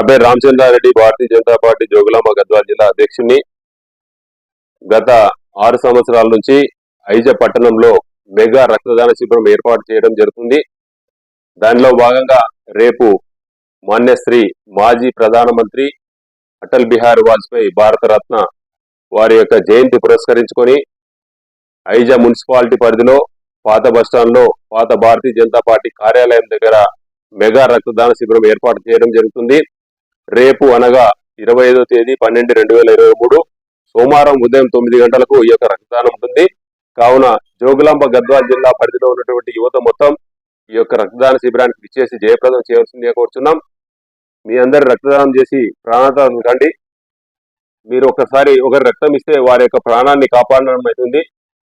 నా పేరు రామచంద్రారెడ్డి భారతీయ జనతా పార్టీ జోగులాంబ గద్వాల జిల్లా అధ్యక్షుడిని గత ఆరు సంవత్సరాల నుంచి ఐజ పట్టణంలో మెగా రక్తదాన శిబిరం ఏర్పాటు చేయడం జరుగుతుంది. దానిలో భాగంగా రేపు మాన్యశ్రీ మాజీ ప్రధానమంత్రి అటల్ బిహారీ వాజ్పేయి భారతరత్న వారి యొక్క జయంతి పురస్కరించుకొని ఐజా మున్సిపాలిటీ పరిధిలో పాత బస్టాండ్లో పాత భారతీయ జనతా పార్టీ కార్యాలయం దగ్గర మెగా రక్తదాన శిబిరం ఏర్పాటు చేయడం జరుగుతుంది. రేపు అనగా ఇరవై ఐదో తేదీ పన్నెండు రెండు వేల ఇరవై మూడు సోమవారం ఉదయం తొమ్మిది గంటలకు ఈ యొక్క రక్తదానం ఉంటుంది. కావున జోగులాంబ గద్వాల జిల్లా పరిధిలో ఉన్నటువంటి యువత మొత్తం ఈ యొక్క రక్తదాన శిబిరానికి ఇచ్చేసి జయప్రదం చేయవలసిందిగా కోరుచున్నాం. మీ అందరు రక్తదానం చేసి ప్రాణాదానం కండి. మీరు ఒకసారి ఒకరి రక్తం ఇస్తే వారి యొక్క ప్రాణాన్ని కాపాడడం అవుతుంది.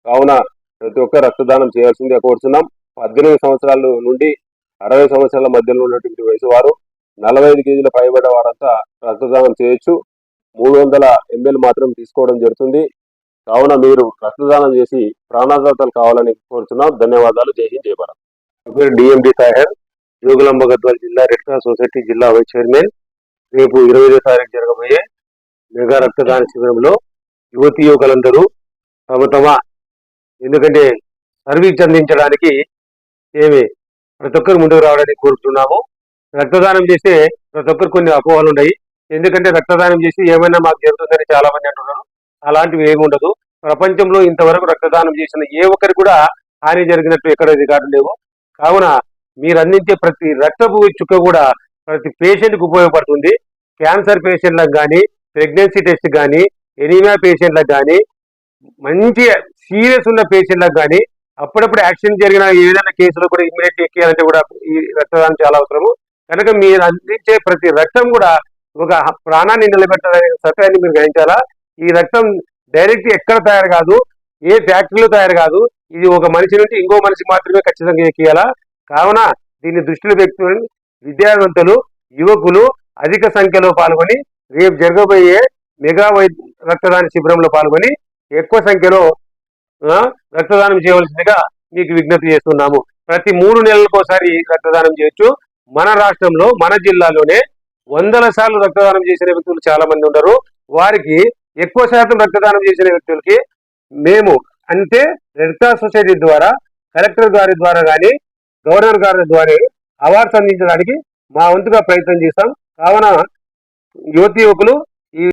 కావున ప్రతి ఒక్క రక్తదానం చేయాల్సిందిగా కోరుచున్నాం. పద్దెనిమిది సంవత్సరాల నుండి అరవై సంవత్సరాల మధ్యలో ఉన్నటువంటి వయసు వారు నలభై ఐదు కేజీల పైబడిన వారంతా రక్తదానం చేయొచ్చు. మూడు వందల ఎంఎల్ మాత్రం తీసుకోవడం జరుగుతుంది. కావున మీరు రక్తదానం చేసి ప్రాణాదాతలు కావాలని కోరుతున్నాం ధన్యవాదాలు. జై హింద్ జై భారత్. పేరు డిఎండి సాహెబ్ జోగులాంబ గద్వాల్ జిల్లా రెడ్ క్రాస్ సొసైటీ జిల్లా వైస్ చైర్మన్. రేపు ఇరవై ఐదో తారీఖు జరగబోయే మెగా రక్తదాన శిబిరంలో యువతి యువకులందరూ తమ తమ ఎందుకంటే సర్వీస్ అందించడానికి ఏమి ప్రతి ఒక్కరు ముందుకు రావడానికి కోరుతున్నాము రక్తదానం చేస్తే ప్రతి ఒక్కరు కొన్ని అపోహలు ఉన్నాయి. ఎందుకంటే రక్తదానం చేసి ఏమైనా మాకు జరుగుతుందని చాలా మంది అంటున్నారు. అలాంటివి ఏమి ఉండదు. ప్రపంచంలో ఇంతవరకు రక్తదానం చేసిన ఏ ఒక్కరికి కూడా హాని జరిగినట్టు ఎక్కడ రికార్డు లేవు. కావున మీరు అందించే ప్రతి రక్తపు చుక్క కూడా ప్రతి పేషెంట్కి ఉపయోగపడుతుంది. క్యాన్సర్ పేషెంట్లకు కానీ ప్రెగ్నెన్సీ టెస్ట్ కానీ ఎనీమియా పేషెంట్లకు కానీ మంచి సీరియస్ ఉన్న పేషెంట్లకు కానీ అప్పుడప్పుడు యాక్సిడెంట్ జరిగిన ఏదైనా కేసులో కూడా ఇమ్మీడియట్ ఎక్కియాలంటే కూడా ఈ రక్తదానం చాలా అవసరము. కనుక మీరు అందించే ప్రతి రక్తం కూడా ఒక ప్రాణాన్ని నిలబెట్టాలనే సత్యాన్ని మీరు గ్రహించాలా? ఈ రక్తం డైరెక్ట్ ఎక్కడ తయారు కాదు ఏ ఫ్యాక్టరీలో తయారు కాదు ఇది ఒక మనిషి నుండి ఇంకో మనిషి మాత్రమే ఖచ్చితంగా ఎక్కియాలా? కావున దీన్ని దృష్టిలో పెట్టుకుని విద్యావంతులు యువకులు అధిక సంఖ్యలో పాల్గొని రేపు జరగబోయే మెగా వై రక్తదాన శిబిరంలో పాల్గొని ఎక్కువ సంఖ్యలో రక్తదానం చేయవలసిందిగా మీకు విజ్ఞప్తి చేస్తున్నాము. ప్రతి మూడు నెలలకోసారి రక్తదానం చేయొచ్చు. మన రాష్ట్రంలో మన జిల్లాలోనే వందల సార్లు రక్తదానం చేసిన వ్యక్తులు చాలా మంది ఉన్నారు. వారికి ఎక్కువ శాతం రక్తదానం చేసిన వ్యక్తులకి మేము అంటే రెడ్ క్రాస్ సొసైటీ ద్వారా కలెక్టర్ గారి ద్వారా కానీ గవర్నర్ గారి ద్వారా అవార్డ్స్ అందించడానికి మా వంతుగా ప్రయత్నం చేస్తాం కావున యువతి యువకులు